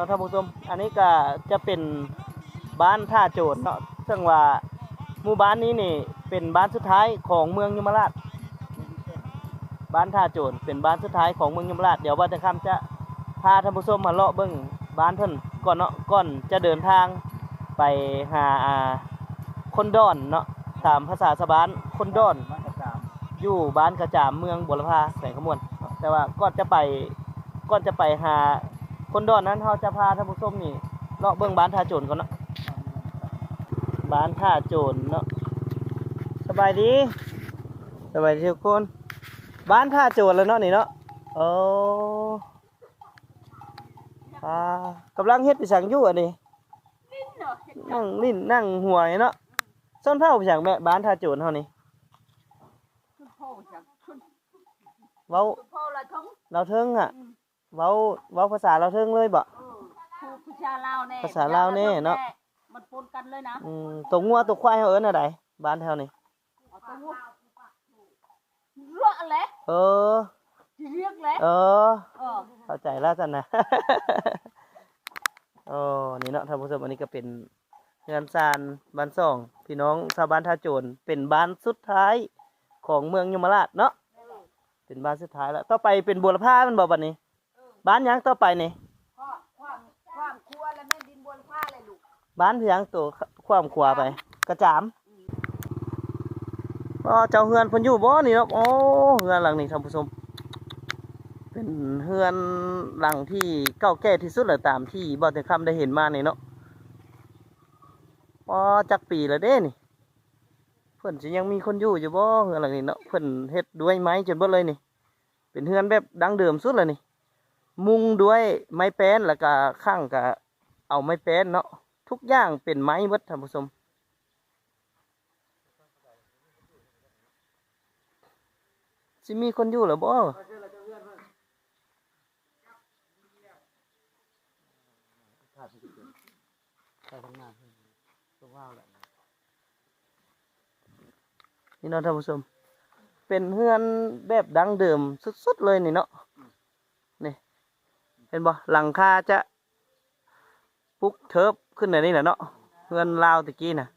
นาะท่านผู้ชมอันนี้ก็จะเป็นบ้านท่าโจรเนาะซึ่งว่าหมู่บ้านนี้นี่เป็นบ้านสุดท้ายของเมืองยมราช บ้านท่าโจรเป็นบ้านสุดท้ายของเมืองยมราชเดี๋ยวว่าจะคำจะพาท่านผู้ชมมาเลาะเบิ้งบ้านเพิ่นก่อนเนาะก่อนจะเดินทางไปหาคนดอนเนาะตามภาษาสะบานคนดอนอยู่บ้านกระจามเมืองบุรพาแสงขมวนแต่ว่าก่อนจะไปก่อนจะไปหา คนดอนนั้นเราจะพาท่านผู้ชมนี่เลาะเบิ้งบ้านท่าโจรก่อนเนาะบ้านท่าโจรเนาะสบายดีสบายดีทุกคน บ้านท่าโจรแล้วเนาะนี่เนาะโอ้อ่ากำลังเฮ็ดไปสั่งอยู่อันนี้นั่งลิ้นนั่งหัวนี่เนาะส้นเผาไปสั่งแม่บ้านท่าโจรเฮานี่คุณพ่อจะคุณเว้าคุณพ่อละทั้งเราเทิงอะ เว้าเว้าภาษาเราเทิงเลยบ่เออครูภาษาลาวแน่ภาษาลาวแน่เนาะ มันปนกันเลยนะอืมตัวงัวตัวควายเฮาเอิ้นอะไรบ้านแถวนี้ เอาตัวงูเลอะแหละเออ เรียกแหละเออ เออเข้าใจแล้วจันนะ โอ้นี่เนาะท่านผู้ชมอันนี้ก็เป็นเฮือนซานบ้านซ่อง พี่น้องชาวบ้านท่าโจรเป็นบ้านสุดท้ายของเมืองยมราชเนาะ เป็นบ้านสุดท้ายแล้ว ต่อไปเป็นบัวละพามันบอกบัดนี้ บ้านหยังต่อไปนี่พ่อความความครัวและแม่ดินบนผ้าเลยลูกบ้านเพียงตัวความขวาไป กระจามอ๋อเจ้าเฮือนเพิ่นอยู่บ่นี่เนาะโอ้เฮือนหลังนี้ท่านผู้ชมเป็นเฮือนหลังที่เก่าแก่ที่สุดเลยตามที่บ่แต่คำได้เห็นมานี่เนาะอ๋อจักปีแล้วเด้นี่ เพิ่นสิยังมีคนอยู่อยู่บ่เฮือนหลังนี้เนาะเพิ่นเฮ็ดด้วยไม้จนเบิดเลยนี่ เป็นเฮือนแบบดั้งเดิมสุดเลยนี่ มุงด้วยไม้แป้นแล้วก็ข้างก็เอาไม้แป้นเนาะทุกอย่างเป็นไม้เบิดท่านผู้ชมสิมีคนอยู่หรือบ่นี่เนาะท่านผู้ชม เป็นเฮือนแบบดังเดิมสุดๆเลยนี่เนาะ เห็นบ่หลังคาจะปุ๊กเทิบขึ้นในนี่แหละเนาะเงินลาวตะกี้น่ะ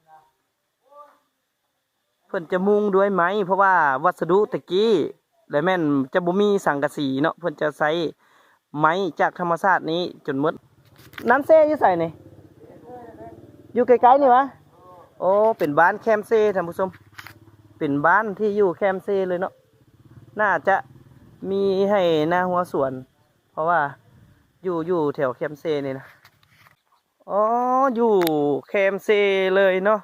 เพิ่นจะมุงด้วยไหม เพราะว่าวัสดุตะกี้และแม่นจะบ่มีสังกะสีเนาะเพิ่นจะใช้ไม้จากธรรมชาตินี้จนมดน้ำเซอยู่ใส่นี่อยู่ไกลๆนี่วะโอ้เป็นบ้านแคมเซ่ท่านผู้ชมเป็นบ้านที่อยู่แคมเซ่เลยเนาะน่าจะมีให้หน้าหัวสวน เพราะว่า อยู่อยู่แถวแคมเซนี่นะอ๋ออยู่แคมเซเลยเนาะ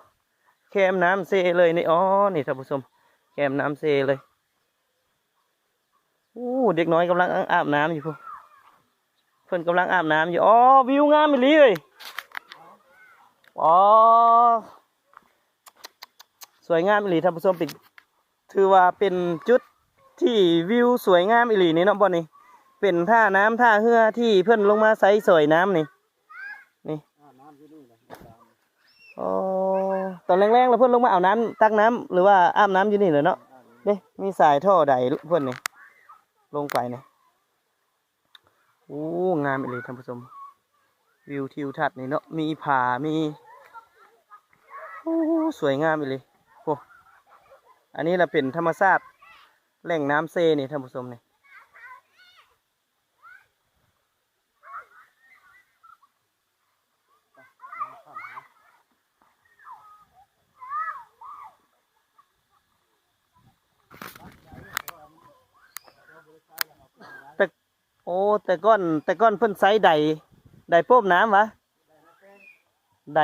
แคมน้ำเซเลยนี่อ๋อนี่ท่านผู้ชมแคมน้ำเซเลยอู้เด็กน้อยกำลังอาบน้ำอยู่พวกเพิ่นกำลังอาบน้ำอยู่อ๋อวิวงามอีหลีเลยอ๋อสวยงามอีหลีท่านผู้ชมเป็นถือว่าเป็นจุดที่วิวสวยงามอีหลีนี่เนาะบ่นี่ เป็นท่าน้ำท่าเรือที่เพิ่อนลงมาใส่สวยน้ำนี่นี่อ๋อตอนแรกๆเราเพื่อนลงมาเอาน้ำตักน้ำหรือว่าอาบน้ำอยู่นี่เลยเนาะเด้มีสายท่อใดเพื่อนนี่ลงไปนี่โอ้งามอีเลยท่านผู้ชมวิวทิวทัศน์นี่เนาะมีผามีโอ้สวยงามอีเลยโอ้อันนี้เราเป็นธรรมชาติแหล่งน้ำเซนี่ท่านผู้ชมนี่ อ้แต่ก้อนแต่ก้อนเพิ่นไซใดใดโป้มน้ำวะใด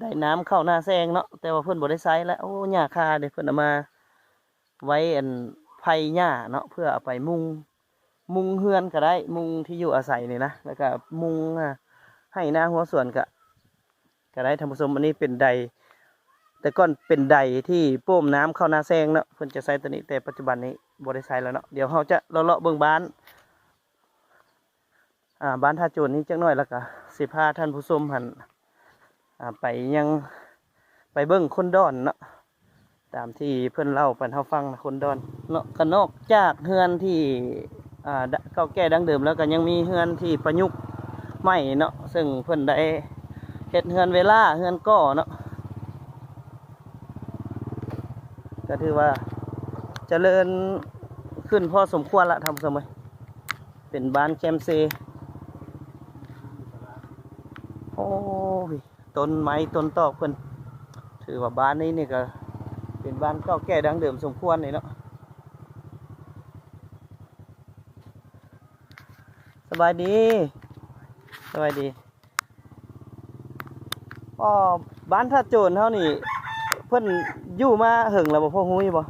ใดน้ำเข้าหน้าแซงเนาะแต่ว่าเพิ่นบ่ได้ไซแล้วโอ้หญ้าคาเดี๋ยวเพิ่นเอามาไว้อันไผ่หญ้าเนาะเพื่อเอาไปมุงมุงเฮือนก็ได้ มุงที่อยู่อาศัยนี่นะแล้วก็มุงให้หน้าหัวสวนก็ก็ได้ท่านผู้ชมอันนี้เป็นใด แต่ก่อนเป็นใดที่โป้มน้ำเข้าหน้าแซงเนาะเพิ่นจะใช้ตัวนี้แต่ปัจจุบันนี้บ่ได้ใช้แล้วเนาะเดี๋ยวเราจะเลาะเบิ่งบ้าน อ่าบ้านท่าโจรนี้จักหน่อยแล้วก็สิพาท่านผู้ชมหันอ่าไปยังไปเบิ่งคนดอนเนาะตามที่เพื่อนเล่าปันเฮาฟังนะคนดอนเนาะก็นอกจากเฮือนที่อ่าดะเก่าแก่ดังเดิมแล้วก็ยังมีเฮือนที่ประยุกต์ไม้เนาะซึ่งเพิ่นได้เฮ็ดเฮือนเวลาเฮือนก่อเนาะก็ถือว่าเจริญขึ้นพอสมควรละทำสมัยเป็นบ้านแคมเซ โอ้ ยต้นไม้ต้นตอกเพิ่นถือว่าบ้านนี้นี่ก็เป็นบ้านเก่าแก่ดังเดิมสมควรเลยเนาะสบายดีสบายดีอ๋อบ้านท่าโจรเท่านี่เพิ่อนอยู่มาหึงแล้วบ่พ่อฮู้ยู่บ่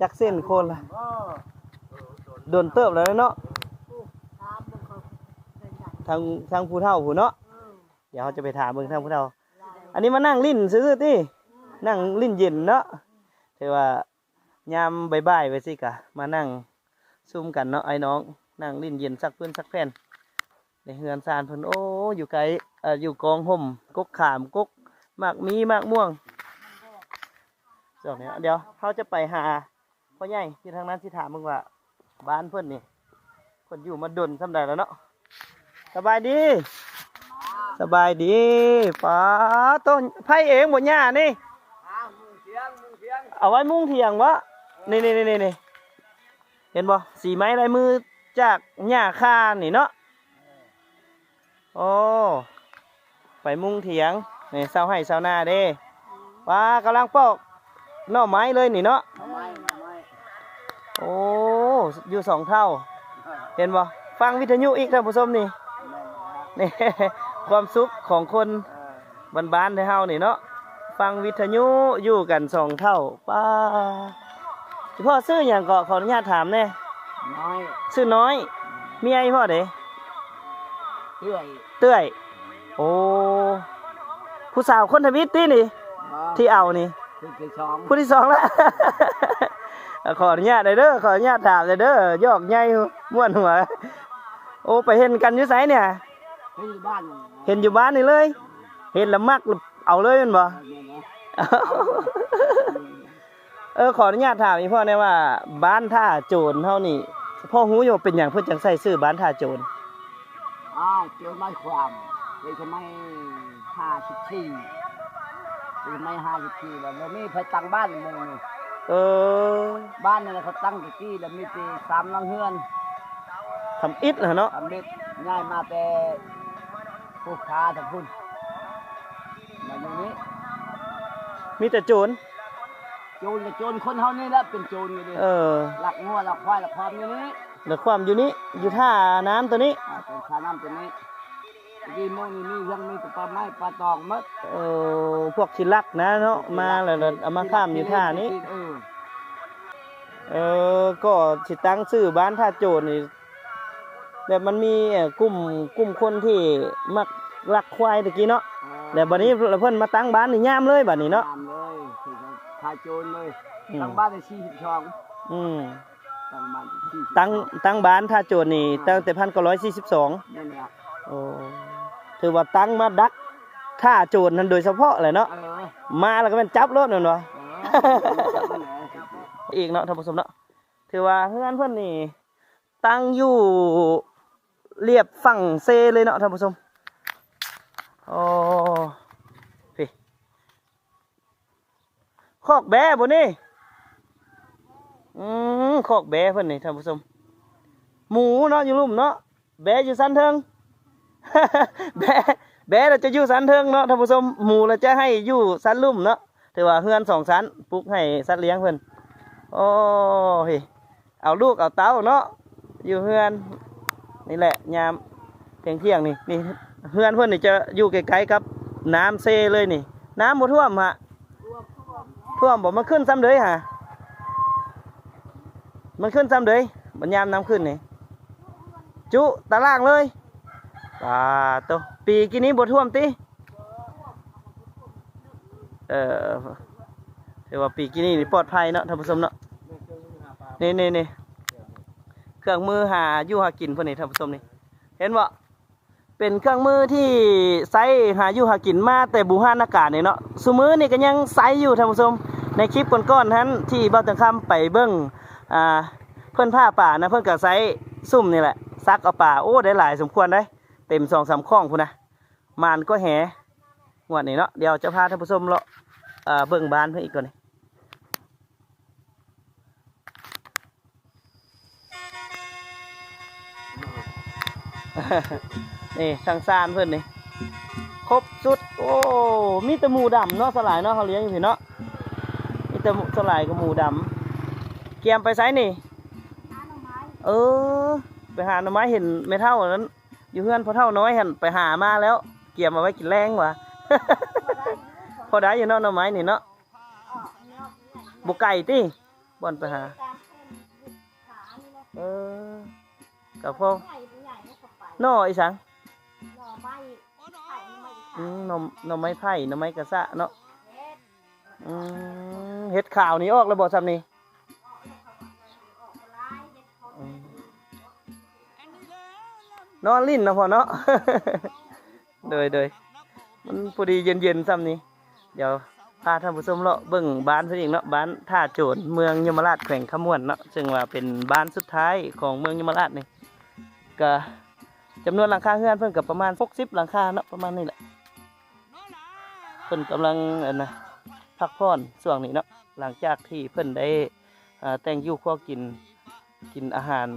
จักเส้นโคนละโดนเติบแล้วเนาะทางทางผู้เฒ่าผู้เนาะ เดี๋ยวเราจะไปถามเบิ่งทางผู้เฒ่าอันนี้มานั่งลิ้นซื้อๆตินั่งลิ้นเย็นเนาะถือว่ายามใบ่ายๆไปสิกะ มานั่งซุ่มกันเนาะไอ้น้อง นั่งลิ้นเย็นสักเพื่อนสักแผ่นในเฮือนซานเพิ่นโอ้อยู่ไกลเอ่ออยู่กองห่มกกขามกกมากมีมากม่วงเจ้าเนี่ยเดี๋ยวเขาจะไปหาพ่อใหญ่ที่ทางนั้นที่ถามมึงว่า บ้านเพิ่อนนี่เพิ่นอยู่มาดนสำใดแล้วเนาะสบายดี สบายดีป้าต้นไผ่เองบ่ย่านี่อ้าวมึงเสียงมึงเสียงเอาไว้มุ้งเถียงวะนี่นี่นี่นี่นี่เห็นบ่สีไม้ลายมือจากหญ้าคานี่เนาะโอ้ไปมุ้งเถียงนี่เศร้าให้เศร้าหน้าเด้ป้ากำลังปอกหน่อไม้เลยนี่เนาะทำไมทำไมโอ้อยู่สองเท่า เห็นบ่ฟังวิทยุอีกท่านผู้ชมนี่นี่ ความสุขของคนบ้านๆในเฮานี่เนาะฟังวิทยุอยู่กันสองเท่าป้าเฉพาะซื้ออย่างก็ขออนุญาตถามแน่น้อยซื้อน้อยเมียอีพ่อเด้เตื้อยเตื้อยโอ้ผู้สาวคนทวิตตี้นี่ที่เอานี่คือที่สองผู้ที่สองแล้วขออนุญาตเลยเด้อขออนุญาตถามเลยเด้อยอกใหญ่ม่วนหัว โอ้ไปเห็นกันอยู่ไสเนี่ยที่บ้าน เห็นอยู่บ้านนี่เลย เห็นแล้วมักเอาเลยแมันบ่เนี่ยนะเออขออนุญาตถามอีพ่อได้ว่า บ้านท่าโจรเท่านี้พ่อหูอยู่ว่าเป็นอย่างเพื่อจังใส่ซื้อบ้านท่าโจรอ้าวเจอไม้ความเลยทำไมห้าสิบสี่เลยไม่ห้าสิบสี่แล้วแล้วมีไปตั้งบ้านมึงนี่เออ บ้านนี่แหละเขาตั้งตะกี้แล้วมีตีสามหลังเฮือนทำอิฐเหรอเนาะทำเด็ดง่ายมาแต่ ผู้ค้าทั้งพุ่นมาอยู่นี้มีแต่โจรโจรกับโจรคนเฮานี่แหละเป็นโจรอยู่ดิเออหลักงัวหลักควายหลักความอยู่นี้เหลือความอยู่นี้อยู่ท่าน้ำตัวนี้อ่าเป็นชาน้ำตัวนี้ดีโมนี่นี่ยังมีแต่ปลาไม้ปลาตองหมัดเออพวกชิลักนะเนาะมาแล้วเราเอามาข้ามอยู่ท่านี้ เออ เออก็สิตั้งชื่อบ้านท่าโจรนี่ แบบมันมีเอ่อกลุ่มกลุ่มคนที่มักลักควายตะกี้เนาะแล้วบัดนี้เพิ่นมาตั้งบ้านนี่ยามเลยบัดนี้เนาะ ตามเลยคือพาโจรเลยอืม ตั้งบ้านในสี่สิบช่องอืมตั้งบ้านสี่สิบตั้งตั้งบ้านท่าโจรนี่ตั้งแต่พันเก้าร้อยสี่สิบสองนี่นแหละโอ้ถือว่าตั้งมาดักท่าโจรนั้นโดยเฉพาะเลยเนาะเออมาแล้วก็เป็นจับรถนั่นวะ เออนั่นแหละอีกเนาะท่านผู้ชมเนาะถือว่าเพื่อนเพื่อนนี่ ตั้งอยู่ เรียบฝั่งเซเลยเนาะท่านผู้ชมโอ้พี่คอกแบะบนนี่อืมคอกแบะเพื่อนนี่ท่านผู้ชมหมูเนาะอยู่ลุ่มเนาะแบะอยู่สันเทิง แบะแบะเราจะอยู่สันเทิงเนาะท่านผู้ชมหมูเราจะให้อยู่สันลุ่มเนาะถือว่าเฮือนสองสันปลุกให้สัตว์เลี้ยงเพื่อนโอ้ยเอาลูกเอาเต้าเนาะอยู่เฮือน นี่แหละยามเที่ยงเที่ยงนี่นี่เฮือนเพื่อนนี่จะอยู่ใกล้ๆกับ น้ำเซเลยนี่ น้ำบ่ท่วมฮะท่วมบ่มันขึ้นซ้ำเลยฮะมันขึ้นซ้ำเลยบัญยามน้ำขึ้นนี่จุตารางเลยปาโตปีกินนี้บ่ท่วมติเออถือว่าปีกินี่นี่ปลอดภัยเนาะท่านผู้ชมเนาะนี่นี่นี่ เครื่องมือหาอยู่หากินพื่อนี่ท่านผู้ชมนี่เห็นบ่เป็นเครื่องมือที่ใช้หาอยู่หากินมาแต่บูฮานอากาศนี่เนาะสมือนี่ก็ยังใช้อยู่ท่านผู้ชมในคลิปก่อนๆนั้นที่เบ้าตังคำไปเบิ้งอ่าเพื่อนผ้าป่านะเพื่อนก็ใช้ซุ่มนี่แหละซักเอาป่าโอ้ได้หลายสมควรได้ เต็มสองสามข้องพุ่นะมานก็แหงวดนี้เนาะเดี๋ยวจะพาท่านผู้ชมเลาะเบิ่งบ้านเพิ่นอีกก่อนนี่ นี่ทางซานเพื่อนนี่ครบสุด โอ้ มีแต่หมูดำเนาะสลายเนาะเขาเลี้ยงอยู่พี่เนาะมีแต่หมูสลายกับหมูดำเกียมไปไซนี่เออ ไปหาหน่อไม้เห็นไม่เท่านั้น อยู่เพื่อนพอเท่าน้อยเห็นไปหามาแล้ว เกียมมาไว้กินแรงว่ะพอได้อยู่เนาะหน่อไม้นี่เนาะบกไก่ติบ่อนไปหา เออกับพ่อ น่อไอ้สังอืมหน่อหน่อไม้ไผ่หน่อไม้กระสะเนาะอืมเห็ดข่าวนี้ออกแล้วบอกซ้ำนี่อืมนอนลิ้นเนาะพอเนาะ โดยโดยมันพอดีเย็นเย็นๆซ้ำนี่เดี๋ยวพาท่านผู้ชมเลาะเบิ่งบ้านเพิ่นอีกเนาะบ้านท่าโจรเมืองยมราชแขวงขมวนเนาะซึ่งว่าเป็นบ้านสุดท้ายของเมืองยมราชนี่ก็ จำนวนหลังคาเฮือนเพิ่นกับประมาณ60หลังคาเนาะประมาณนี้แหละเพิ่นกำลังอันนะพักผ่อนช่วงนี้เนาะหลังจากที่เพิ่นได้แต่งยู่ครัวกินกินอาหาร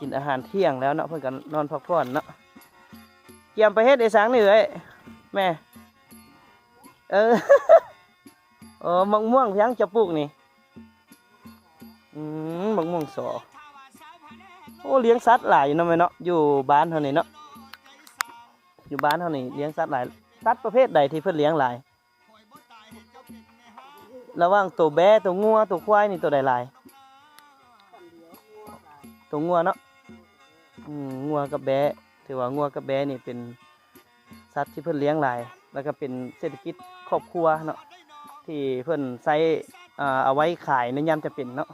กินอาหารเที่ยงแล้วเนาะเพิ่นก็นอนพักผ่อนเนาะเกี่ยมไปเฮ็ดไอ้สังนี่เอ้ยแม่เออเออมะม่วงเพียงจะปลูกนี่อืมมะม่วงสอ โอ้เลี้ยงสัตว์หลายอยู่เนาะแม่เนาะอยู่บ้านเท่านี้เนาะอยู่บ้านเท่านี้เลี้ยงสัตว์หลายสัตว์ประเภทใดที่เพิ่นเลี้ยงหลายระหว่างตัวแบะตัวงัวตัวควายนี่ตัวใดหลายตัวงัวเนาะอืมงัวกับแบะถือว่างัวกับแบะนี่เป็นสัตว์ที่เพิ่นเลี้ยงหลาย แล้วก็เป็นเศรษฐกิจครอบครัวเนาะที่เพิ่นใช้อ่าเอาไว้ขายในยามจะเป็นเนาะ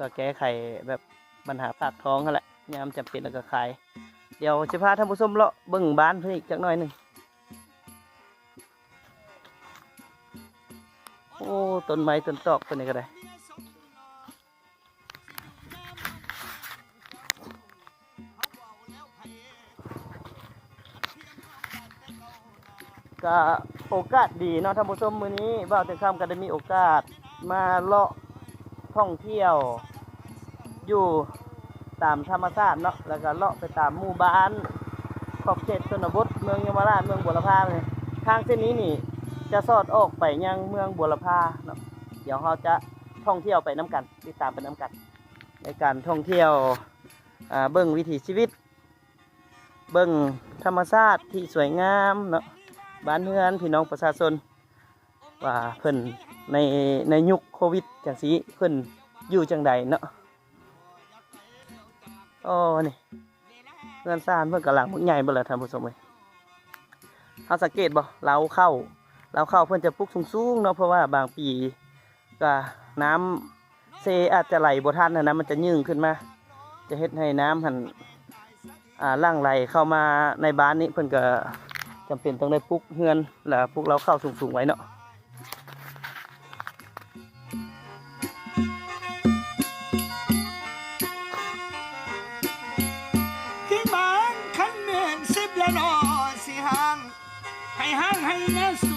พื่อแก้ไขแบบปัญหาปากท้องนั่นแหละยามจำเป็นแล้วก็ขาย เดี๋ยวจะพาท่านผู้ชมเลาะเบิ่งบ้านเพิ่นอีกจักหน่อยหนึ่งโอ้ต้นไม้ต้นตอกเพิ่นนี่ก็ได้ก็โอกาสดีเนาะท่านผู้ชมมือนี้บ่าวแต่คำก็ได้มีโอกาสมาเลาะ ท่องเที่ยว อยู่ตามธรรมชาติเนาะแล้วก็เลาะไปตามหมู่บ้านขอบเขตชนบทเมืองยมราชเมืองบัวลพาเลยทางเส้นนี้นี่ จะสอดออกไปยังเมืองบัวลพาเนาะเดี๋ยวเราจะท่องเที่ยวไปน้กันติดตามไปน้กัน ในการท่องเที่ยวเบิ้งวิถีชีวิต เบิ้งธรรมชาติที่สวยงามเนาะบ้านเรือนพี่น้องประชาชนว่าเพิ่น ในในยุคโควิดจังสีเพิ่นอยู่จังใดเนาะโอ้นี่เพื่อนซ่านเพื่อนกำลังมึกใหญ่บ่ลยท่านผู้ชมเลยเขาสังเกตบ่เราเข้าเราเข้าเพื่อนจะปลุกสูงๆเนาะเพราะว่าบางปีก็น้ำเซอาจจะไหลบ่ทันนะนะมันจะยืงขึ้นมา จะเฮ็ดให้น้ำหันอ่าล่างไหลเข้ามาในบ้านนี้เพื่อนก็จำเป็นต้องได้ปลุกเฮือนแล้วปลุกเราเข้าสูงๆไว้เนาะ เ